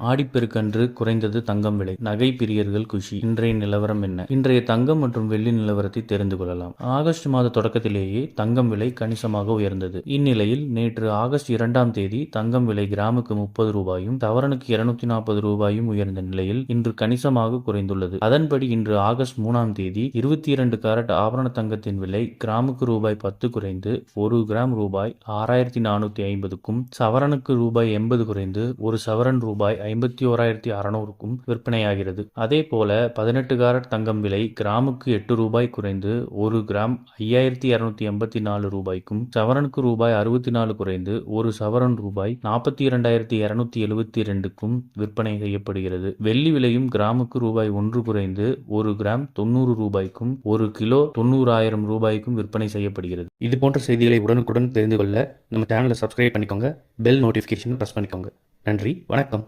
ஆடிப்பெருக்கன்று குறைந்தது தங்கம் விலை. நகை பிரியர்கள் குஷி. இன்றைய நிலவரம் என்ன? இன்றைய தங்கம் மற்றும் வெள்ளி நிலவரத்தை தெரிந்து கொள்ளலாம். ஆகஸ்ட் மாத தொடக்கத்திலேயே தங்கம் விலை கணிசமாக உயர்ந்தது. இந்நிலையில் நேற்று ஆகஸ்ட் இரண்டாம் தேதி தங்கம் விலை கிராமுக்கு முப்பது ரூபாயும் தவறனுக்கு இருநூத்தி நாற்பது ரூபாயும் உயர்ந்த நிலையில் இன்று கணிசமாக குறைந்துள்ளது. அதன்படி இன்று ஆகஸ்ட் மூணாம் தேதி இருபத்தி இரண்டு கேரட் ஆபரண தங்கத்தின் விலை கிராமுக்கு ரூபாய் பத்து குறைந்து ஒரு கிராம் ரூபாய் ஆறாயிரத்தி நானூத்தி ஐம்பதுக்கும் சவரனுக்கு ரூபாய் எண்பது குறைந்து ஒரு சவரன் ரூபாய் ஐம்பத்தி ஓராயிரத்தி அறநூறுக்கும் விற்பனையாகிறது. அதே போல பதினெட்டு காரட் தங்கம் விலை கிராமுக்கு எட்டு ரூபாய் குறைந்து ஒரு கிராம் ஐயாயிரத்தி இருநூத்தி எண்பத்தி நாலு ரூபாய்க்கும் சவரனுக்கு ரூபாய் அறுபத்தி நாலு குறைந்து ஒரு சவரன் ரூபாய் நாற்பத்தி இரண்டாயிரத்தி இருநூத்தி எழுபத்தி ரெண்டுக்கும் விற்பனை செய்யப்படுகிறது. வெள்ளி விலையும் கிராமுக்கு ரூபாய் ஒன்று குறைந்து ஒரு கிராம் தொண்ணூறு ரூபாய்க்கும் ஒரு கிலோ தொண்ணூறாயிரம் ரூபாய்க்கும் விற்பனை செய்யப்படுகிறது. இது போன்ற செய்திகளை உடனுக்குடன் தெரிந்து கொள்ள நம்ம சேனலை சப்ஸ்கிரைப் பண்ணிக்கோங்க பெல் நோட்டிஃபிகேஷன் ப்ரெஸ் பண்ணிக்கோங்க. நன்றி வணக்கம்.